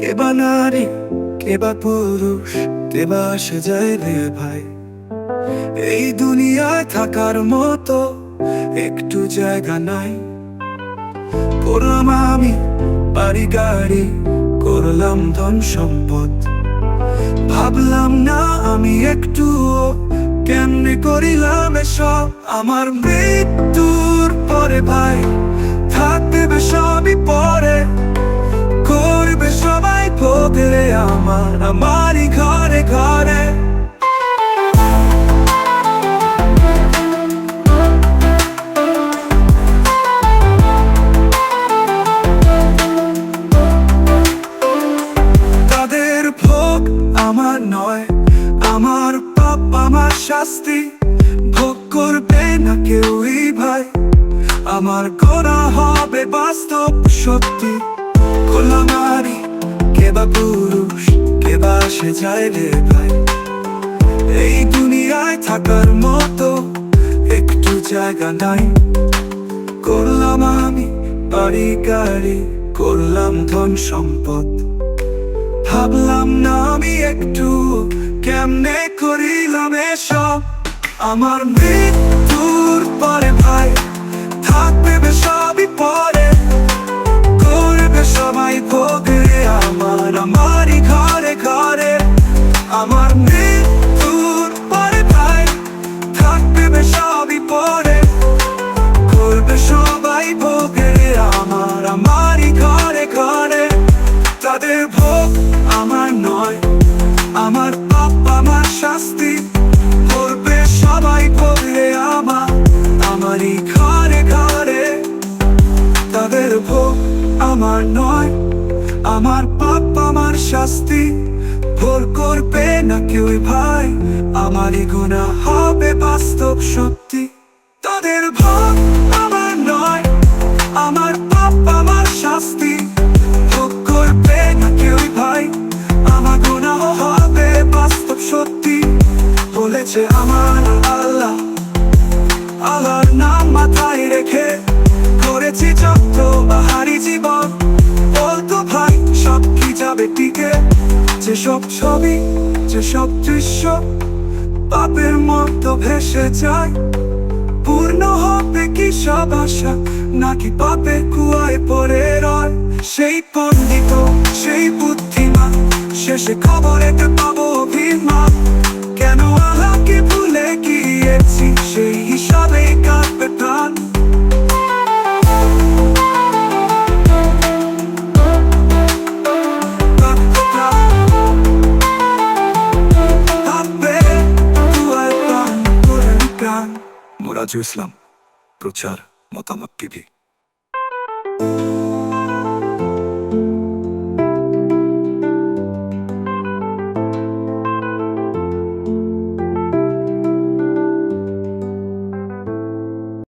কে বা নারী, কে বা পুরুষ, কে বা আসে যায় রে ভাই। এই দুনিয়ায় থাকার মতো একটু জায়গা নাই। করলাম আমি, বাড়ি গাড়ি, করলাম ধন সম্পদ। ভাবলাম না আমি একটু কেমনে করিলাম এসব? আমার মৃত্যুর পরে ভাই শাস্তি ভোগ করবে না কেউই ভাই। আমার করা হবে বাস্তব সত্যি। খোলামারি কে বা পুরুষ, কে বা সে যায় রে ভাই। এই দুনিয়ায় থাকার মতো একটু জায়গা নাই। করলাম আমি বাড়ি গাড়ি, করলাম ধন সম্পদ। ভাবলাম না আমি একটু কেমনে করিলাম এসব? আমার মৃত্যুর আমার শাস্তি করবে সবাই করলে আমা আমারই ঘরে ঘরে। তাদের ভোগ আমার নয়, আমার পাপ আমার শাস্তি। ভোর করবে না কেউ ভাই, আমারই গুণা হবে বাস্তব সত্যি। বলেছে আমার আল্লাহ, আল্লাহর নাম মাথায় রেখে করেছি যত বাহারি জীবন। বলতো ভাই, সব কি যাবে টিকে? যেসব ছবি, যেসব দৃশ্য পাপের মতো ভেসে যায়, পূর্ণ হবে কি সব আশা? নাকি পাপে কুয়ায় পড়ে রয়? সেই পণ্ডিত, সেই বুদ্ধিমান, শেষে খবরেতে পাবো অভিমান। কেন আল্লাহকে ভুলে গিয়েছি সেই হিসাবে প্রাণ। মোরাজু ইসলাম প্রচার মতামত টিভি